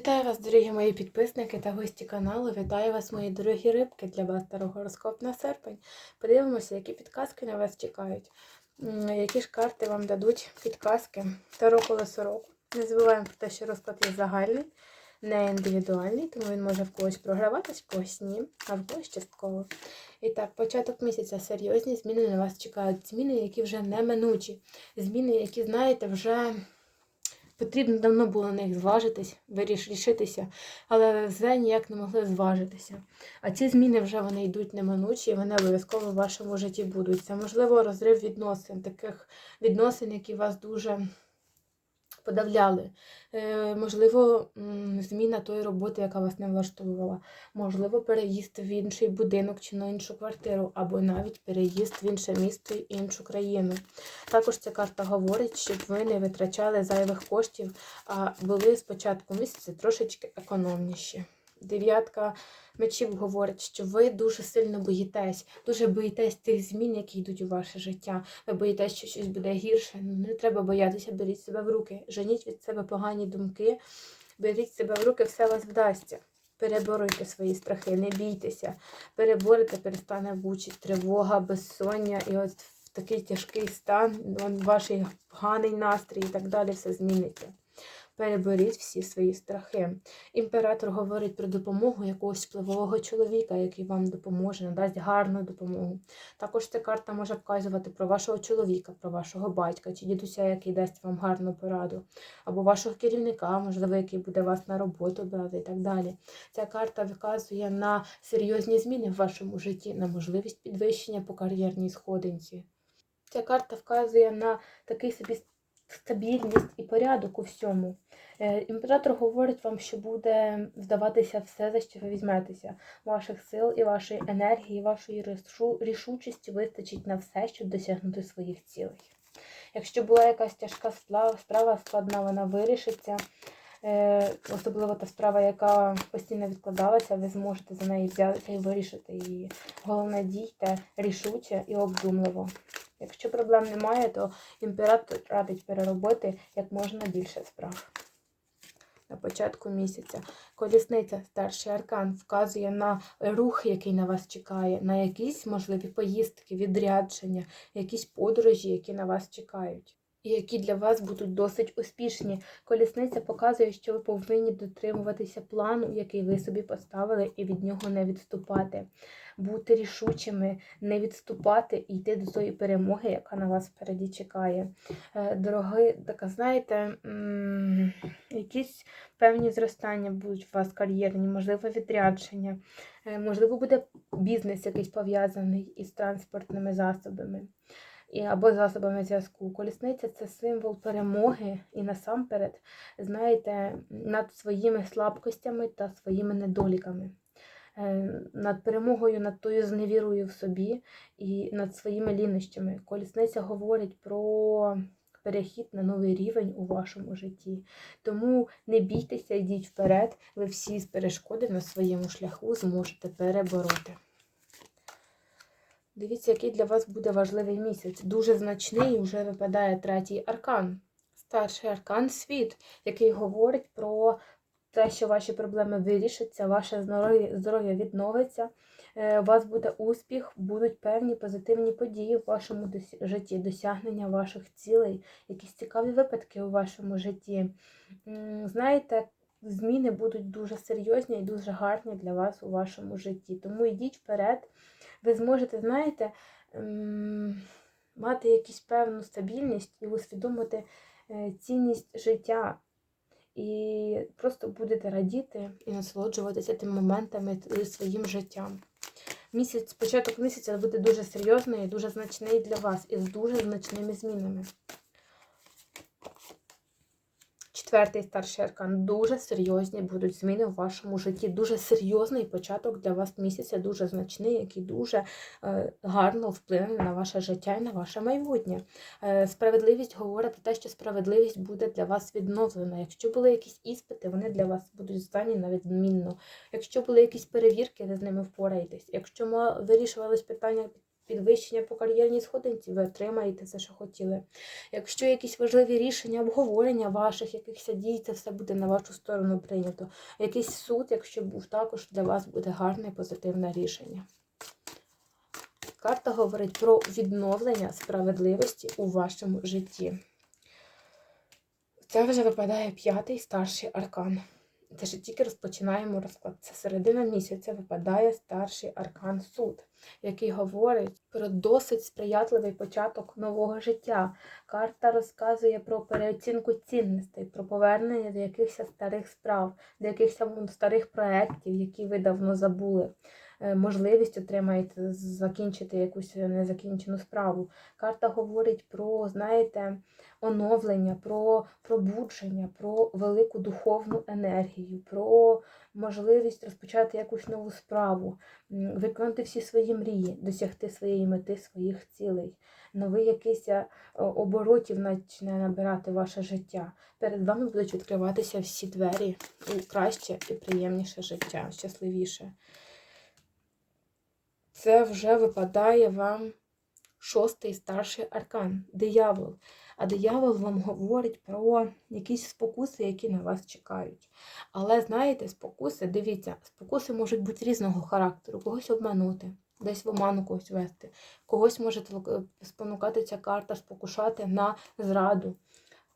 Вітаю вас, дорогі мої підписники та гості каналу. Вітаю вас, мої дорогі рибки для вас старого гороскоп на серпень. Подивимося, які підказки на вас чекають, які ж карти вам дадуть підказки Таро колесо року. Не забуваємо про те, що розклад є загальний, не індивідуальний, тому він може в когось програватись, в когось ні, а в когось частково. І так, початок місяця серйозні зміни на вас чекають. Зміни, які вже неминучі. Зміни, які, знаєте, вже потрібно давно було на них зважитись, вирішитися, але вже ніяк не могли зважитися. А ці зміни вже вони йдуть неминучі, і вони обов'язково в вашому житті будуть. Це можливо розрив відносин, таких відносин, які вас дуже подавляли. Е, можливо, зміна тої роботи, яка вас не влаштовувала. Можливо, переїзд в інший будинок чи на іншу квартиру, або навіть переїзд в інше місто і іншу країну. Також ця карта говорить, щоб ви не витрачали зайвих коштів, а були спочатку місяця трошечки економніші. Дев'ятка мечів говорить, що ви дуже сильно боїтесь, дуже боїтесь тих змін, які йдуть у ваше життя. Ви боїтесь, що щось буде гірше. Ну, не треба боятися, беріть себе в руки. Женіть від себе погані думки, беріть себе в руки, все вас вдасться. Переборуйте свої страхи, не бійтеся. Переборете, перестане бучить тривога, безсоння і от в такий тяжкий стан, ваш поганий настрій і так далі все зміниться. Переберіть всі свої страхи. Імператор говорить про допомогу якогось впливового чоловіка, який вам допоможе, надасть гарну допомогу. Також ця карта може вказувати про вашого чоловіка, про вашого батька чи дідуся, який дасть вам гарну пораду, або вашого керівника, можливо, який буде вас на роботу брати і так далі. Ця карта вказує на серйозні зміни в вашому житті, на можливість підвищення по кар'єрній сходинці. Ця карта вказує на такий собі стабільність і порядок у всьому. Е, Імператор говорить вам, що буде вдаватися все, за що ви візьметеся. Ваших сил і вашої енергії, вашої рішучості вистачить на все, щоб досягнути своїх цілей. Якщо була якась тяжка справа, складна, вона вирішиться. Е, Особливо та справа, яка постійно відкладалася, ви зможете за неї взятися і вирішити її. Головне дійте рішуче і обдумливо. Якщо проблем немає, то імператор радить переробити як можна більше справ. На початку місяця колісниця, старший аркан, вказує на рух, який на вас чекає, на якісь можливі поїздки, відрядження, якісь подорожі, які на вас чекають. Які для вас будуть досить успішні. Колісниця показує, що ви повинні дотримуватися плану, який ви собі поставили, і від нього не відступати. Бути рішучими, не відступати і йти до тої перемоги, яка на вас впереді чекає. Е, Дороги, така, знаєте, якісь певні зростання будуть у вас кар'єрні, можливо, відрядження, Е, можливо, буде бізнес якийсь пов'язаний із транспортними засобами або засобами зв'язку. Колісниця це символ перемоги і насамперед, знаєте, над своїми слабкостями та своїми недоліками. Е, Над перемогою, над тою зневірою в собі і над своїми лінощами. Колісниця говорить про перехід на новий рівень у вашому житті. Тому не бійтеся, йдіть вперед, ви всі з перешкоди на своєму шляху зможете перебороти. Дивіться, який для вас буде важливий місяць. Дуже значний вже випадає третій аркан. Старший аркан світ, який говорить про те, що ваші проблеми вирішаться, ваше здоров'я відновиться, е, у вас буде успіх, будуть певні позитивні події в вашому житті, досягнення ваших цілей, якісь цікаві випадки у вашому житті. Знаєте, зміни будуть дуже серйозні і дуже гарні для вас у вашому житті. Тому йдіть вперед ви зможете, знаєте, ем, мати якусь певну стабільність і усвідомити е, цінність життя. І просто будете радіти і насолоджуватися тими моментами і своїм життям. Місяць, початок місяця буде дуже серйозний і дуже значний для вас і з дуже значними змінами. Четвертий старший аркан. Дуже серйозні будуть зміни в вашому житті. Дуже серйозний початок для вас місяця, дуже значний, який дуже е, гарно вплине на ваше життя і на ваше майбутнє. Е, справедливість говорить про те, що справедливість буде для вас відновлена. Якщо були якісь іспити, вони для вас будуть здані на відмінно. Якщо були якісь перевірки, ви з ними впораєтесь. Якщо вирішувались питання підвищення по кар'єрній сходинці, ви отримаєте все, що хотіли. Якщо якісь важливі рішення, обговорення ваших якихось дій, це все буде на вашу сторону прийнято. Якийсь суд, якщо був також для вас буде гарне позитивне рішення. Карта говорить про відновлення справедливості у вашому житті. Це вже випадає п'ятий старший аркан. Це ж тільки розпочинаємо розклад. Це середина місяця випадає старший аркан суд, який говорить про досить сприятливий початок нового життя. Карта розказує про переоцінку цінностей, про повернення до якихось старих справ, до якихось старих проєктів, які ви давно забули. Е, Можливість отримаєте закінчити якусь незакінчену справу. Карта говорить про, знаєте, оновлення, про пробудження, про велику духовну енергію, про можливість розпочати якусь нову справу, виконати всі свої мрії, досягти своєї мети, своїх цілей. Новий якийсь е, оборотів почне набирати ваше життя. Перед вами будуть відкриватися всі двері у краще і приємніше життя, щасливіше. Це вже випадає вам шостий старший аркан диявол. А диявол вам говорить про якісь спокуси, які на вас чекають. Але знаєте, спокуси, дивіться, спокуси можуть бути різного характеру, когось обманути, десь в оману когось вести, когось може спонукати ця карта, спокушати на зраду.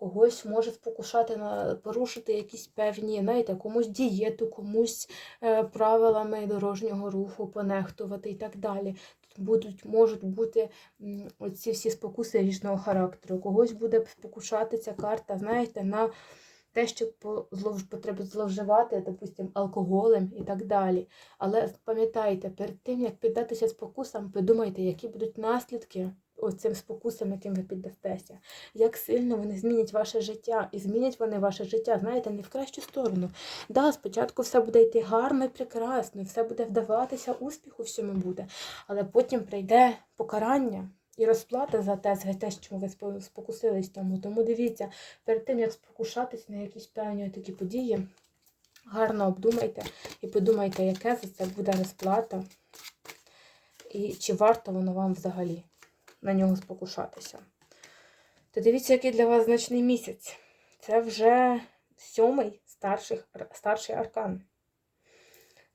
Когось може спокушати на порушити якісь певні, знаєте, комусь дієту, комусь е, правилами дорожнього руху понехтувати і так далі. Тут будуть, можуть бути оці всі спокуси різного характеру. Когось буде спокушати ця карта, знаєте, на те, що потрібно зловживати, допустим, алкоголем і так далі. Але пам'ятайте, перед тим, як піддатися спокусам, подумайте, які будуть наслідки оцим спокусам, яким ви піддастеся. Як сильно вони змінять ваше життя. І змінять вони ваше життя, знаєте, не в кращу сторону. Да, спочатку все буде йти гарно і прекрасно, і все буде вдаватися, успіху всьому буде. Але потім прийде покарання. І розплата за те, за те, що ви спокусились тому. Тому дивіться, перед тим, як спокушатись на якісь певні такі події, гарно обдумайте і подумайте, яке за це буде розплата, і чи варто воно вам взагалі на нього спокушатися. То дивіться, який для вас значний місяць. Це вже сьомий старший, старший аркан.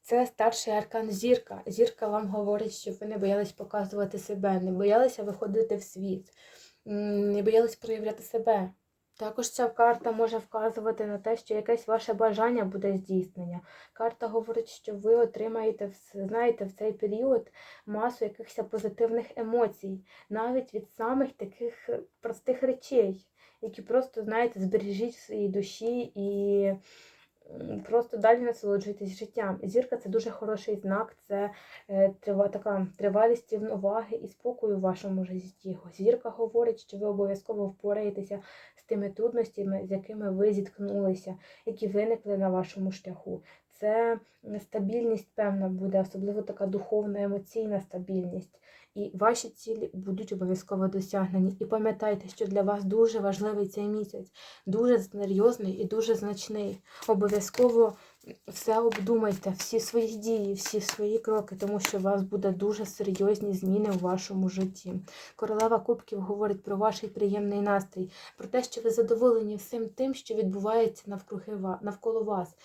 Це старший аркан зірка. Зірка вам говорить, щоб ви не боялись показувати себе, не боялися виходити в світ, не боялись проявляти себе. Також ця карта може вказувати на те, що якесь ваше бажання буде здійснення. Карта говорить, що ви отримаєте знаєте, в цей період масу якихось позитивних емоцій, навіть від самих таких е, простих речей, які просто, знаєте, збережіть в своїй душі і просто далі насолоджуйтесь життям. Зірка це дуже хороший знак, це е, трива, така тривалість рівноваги і спокою в вашому житті. Зірка говорить, що ви обов'язково впораєтеся тими трудностями, з якими ви зіткнулися, які виникли на вашому шляху. Це стабільність певна буде, особливо така духовна, емоційна стабільність. І ваші цілі будуть обов'язково досягнені. І пам'ятайте, що для вас дуже важливий цей місяць, дуже серйозний і дуже значний. Обов'язково все обдумайте, всі свої дії, всі свої кроки, тому що у вас буде дуже серйозні зміни у вашому житті. Королева Кубків говорить про ваш приємний настрій, про те, що ви задоволені всім тим, що відбувається навкруги навколо вас.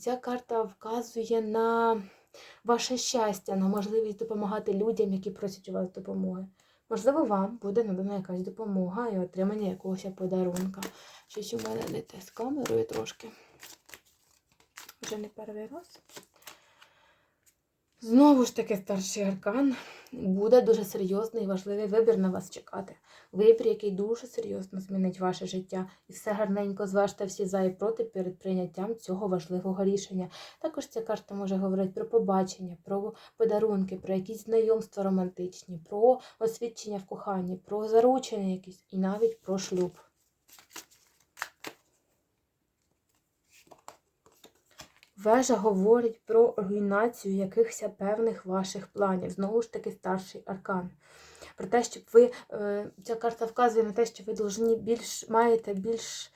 Ця карта вказує на ваше щастя, на можливість допомагати людям, які просять у вас допомоги. Можливо, вам буде надана якась допомога і отримання якогось подарунка. Щось у мене не те з камерою трошки. Вже не перший раз. Знову ж таки, старший аркан буде дуже серйозний і важливий вибір на вас чекати. Вибір, який дуже серйозно змінить ваше життя. І все гарненько зважте всі за і проти перед прийняттям цього важливого рішення. Також ця карта може говорити про побачення, про подарунки, про якісь знайомства романтичні, про освідчення в коханні, про заручення якісь і навіть про шлюб. Вежа говорить про руйнацію якихось певних ваших планів. Знову ж таки, старший аркан. Про те, щоб ви, е, ця карта вказує на те, що ви більш, маєте більш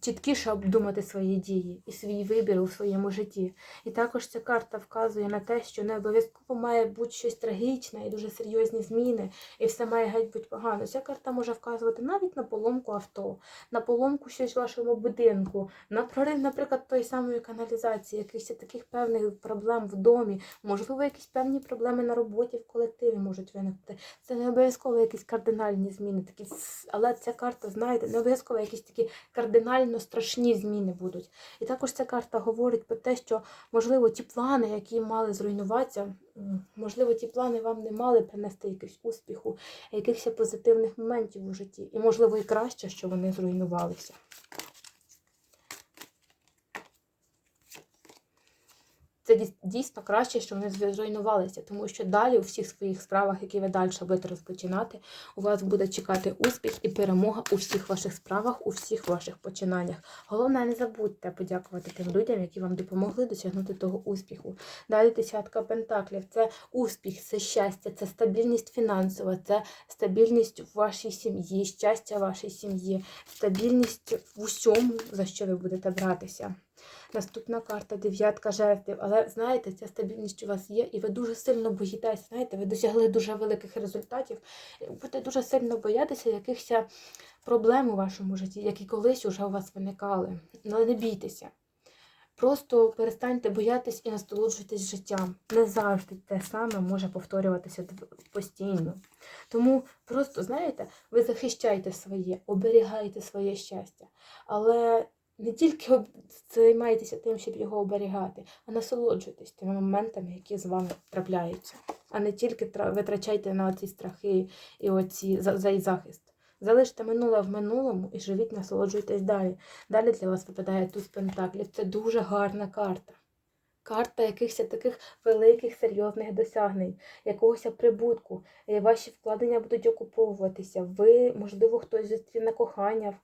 чіткіше обдумати свої дії і свій вибір у своєму житті. І також ця карта вказує на те, що не обов'язково має бути щось трагічне і дуже серйозні зміни, і все має геть бути погано. Ця карта може вказувати навіть на поломку авто, на поломку щось в вашому будинку, на прорив, наприклад, тої самої каналізації, якихось таких певних проблем в домі, можливо, якісь певні проблеми на роботі в колективі можуть виникнути. Це не обов'язково якісь кардинальні зміни, такі, але ця карта, знаєте, не обов'язково якісь такі кардинально страшні зміни будуть. І також ця карта говорить про те, що можливо ті плани, які мали зруйнуватися, можливо, ті плани вам не мали принести якихось успіху, якихось позитивних моментів у житті. І можливо і краще, що вони зруйнувалися. Це дійсно краще, що вони зруйнувалися, тому що далі у всіх своїх справах, які ви далі будете розпочинати, у вас буде чекати успіх і перемога у всіх ваших справах, у всіх ваших починаннях. Головне, не забудьте подякувати тим людям, які вам допомогли досягнути того успіху. Далі десятка пентаклів це успіх, це щастя, це стабільність фінансова, це стабільність в вашій сім'ї, щастя вашій сім'ї, стабільність в усьому, за що ви будете братися. Наступна карта дев'ятка жезлів. Але знаєте, ця стабільність у вас є, і ви дуже сильно боїтеся. Знаєте, ви досягли дуже великих результатів. і Будете дуже сильно боятися якихось проблем у вашому житті, які колись уже у вас виникали. Але не бійтеся. Просто перестаньте боятись і насолоджуйтесь життям. Не завжди те саме може повторюватися постійно. Тому просто, знаєте, ви захищайте своє, оберігайте своє щастя. Але не тільки займайтеся тим, щоб його оберігати, а насолоджуйтесь тими моментами, які з вами трапляються. А не тільки витрачайте на ці страхи і оці за, за захист. Залиште минуле в минулому і живіть, насолоджуйтесь далі. Далі для вас випадає туз пентаклів. Це дуже гарна карта. Карта якихось таких великих серйозних досягнень, якогось прибутку. Е, Ваші вкладення будуть окуповуватися. Ви, можливо, хтось зустріне кохання,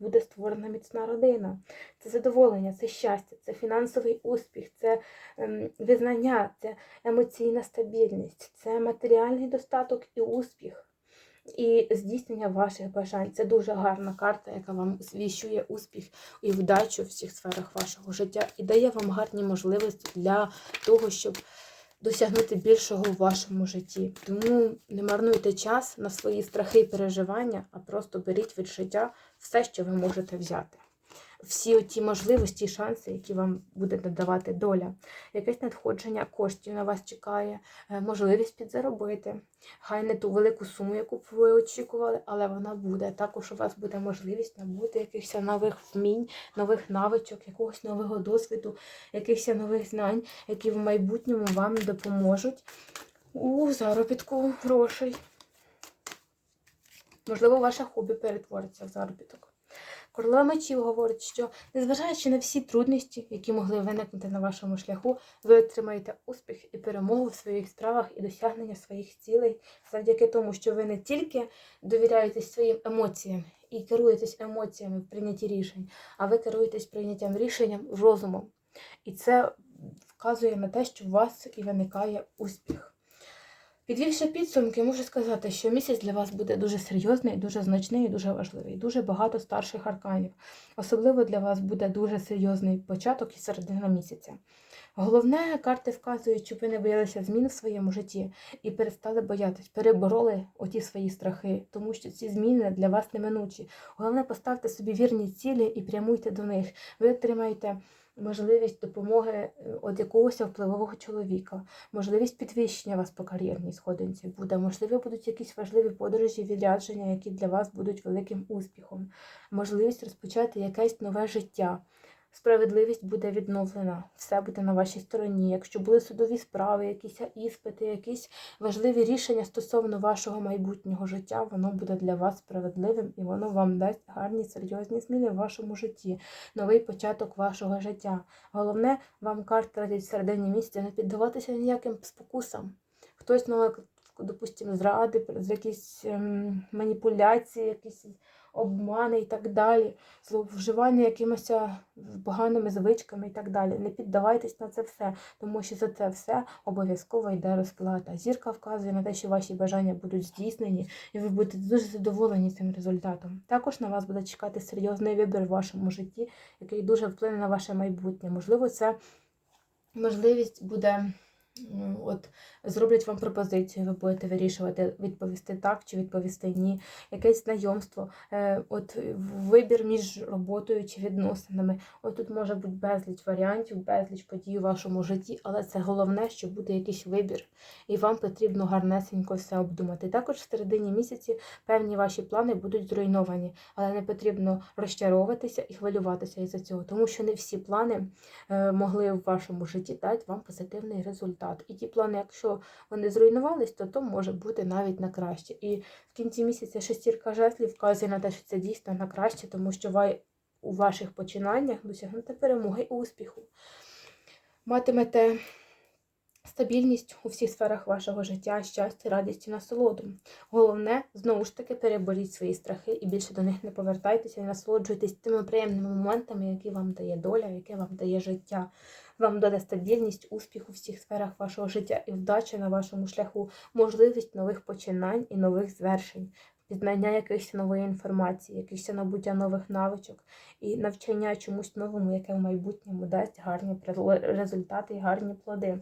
буде створена міцна родина. Це задоволення, це щастя, це фінансовий успіх, це ем, визнання, це емоційна стабільність, це матеріальний достаток і успіх. І здійснення ваших бажань. Це дуже гарна карта, яка вам звіщує успіх і вдачу в всіх сферах вашого життя і дає вам гарні можливості для того, щоб досягнути більшого в вашому житті. Тому не марнуйте час на свої страхи і переживання, а просто беріть від життя все, що ви можете взяти. Всі ті можливості і шанси, які вам буде надавати доля, якесь надходження коштів на вас чекає, е, можливість підзаробити. Хай не ту велику суму, яку б ви очікували, але вона буде. Також у вас буде можливість набути якихось нових вмінь, нових навичок, якогось нового досвіду, якихось нових знань, які в майбутньому вам допоможуть у заробітку грошей. Можливо, ваше хобі перетвориться в заробіток. Королева мечів говорить, що незважаючи на всі трудності, які могли виникнути на вашому шляху, ви отримаєте успіх і перемогу в своїх справах і досягнення своїх цілей завдяки тому, що ви не тільки довіряєтесь своїм емоціям і керуєтесь емоціями в прийнятті рішень, а ви керуєтесь прийняттям рішенням розумом. І це вказує на те, що у вас і виникає успіх. Підвівши підсумки, можу сказати, що місяць для вас буде дуже серйозний, дуже значний і дуже важливий. Дуже багато старших арканів. Особливо для вас буде дуже серйозний початок і середина місяця. Головне, карти вказують, щоб ви не боялися змін в своєму житті і перестали боятись, перебороли оті свої страхи, тому що ці зміни для вас неминучі. Головне, поставте собі вірні цілі і прямуйте до них. Ви отримаєте можливість допомоги від якогось впливового чоловіка, можливість підвищення вас по кар'єрній сходинці буде, можливо, будуть якісь важливі подорожі, відрядження, які для вас будуть великим успіхом, можливість розпочати якесь нове життя. Справедливість буде відновлена, все буде на вашій стороні. Якщо були судові справи, якісь іспити, якісь важливі рішення стосовно вашого майбутнього життя, воно буде для вас справедливим і воно вам дасть гарні серйозні зміни в вашому житті, новий початок вашого життя. Головне, вам карта радить в середині місяця не піддаватися ніяким спокусам. Хтось, ну, допустимо, зради, якісь ем, маніпуляції, якісь обмани і так далі, зловживання якимось поганими звичками і так далі. Не піддавайтесь на це все, тому що за це все обов'язково йде розплата. Зірка вказує на те, що ваші бажання будуть здійснені, і ви будете дуже задоволені цим результатом. Також на вас буде чекати серйозний вибір в вашому житті, який дуже вплине на ваше майбутнє. Можливо, це можливість буде. От зроблять вам пропозицію, ви будете вирішувати, відповісти так чи відповісти ні, якесь знайомство, е, от вибір між роботою чи відносинами. От тут може бути безліч варіантів, безліч подій у вашому житті, але це головне, що буде якийсь вибір, і вам потрібно гарнесенько все обдумати. Також в середині місяці певні ваші плани будуть зруйновані, але не потрібно розчаровуватися і хвилюватися із-за цього, тому що не всі плани е, могли в вашому житті дати вам позитивний результат. І ті плани, якщо вони зруйнувались, то то може бути навіть на краще. І в кінці місяця шестірка жезлів вказує на те, що це дійсно на краще, тому що ви у ваших починаннях досягнете перемоги і успіху. Матимете стабільність у всіх сферах вашого життя, щастя, радість і насолоду. Головне, знову ж таки, переборіть свої страхи і більше до них не повертайтеся і насолоджуйтесь тими приємними моментами, які вам дає доля, яке вам дає життя. Вам дає стабільність, успіх у всіх сферах вашого життя і вдача на вашому шляху, можливість нових починань і нових звершень, пізнання якихось нової інформації, якихось набуття нових навичок і навчання чомусь новому, яке в майбутньому дасть гарні результати і гарні плоди.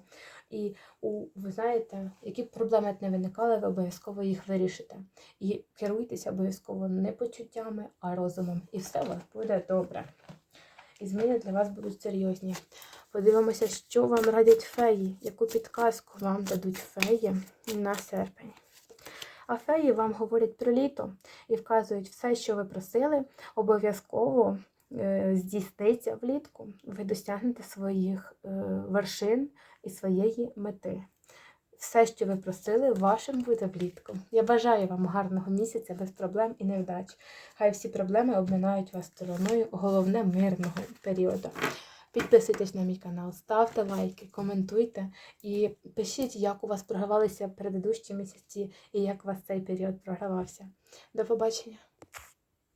І у ви знаєте, які б проблеми не виникали, ви обов'язково їх вирішите. І керуйтеся обов'язково не почуттями, а розумом. І все у вас буде добре. І зміни для вас будуть серйозні. Подивимося, що вам радять феї, яку підказку вам дадуть феї на серпень. А феї вам говорять про літо і вказують все, що ви просили, обов'язково е, здійсниться влітку. Ви досягнете своїх е, вершин і своєї мети. Все, що ви просили, вашим буде влітку. Я бажаю вам гарного місяця без проблем і невдач. Хай всі проблеми обминають вас стороною, головне мирного періоду. Підписуйтесь на мій канал, ставте лайки, коментуйте і пишіть, як у вас програвалися предыдущі місяці і як у вас цей період програвався. До побачення!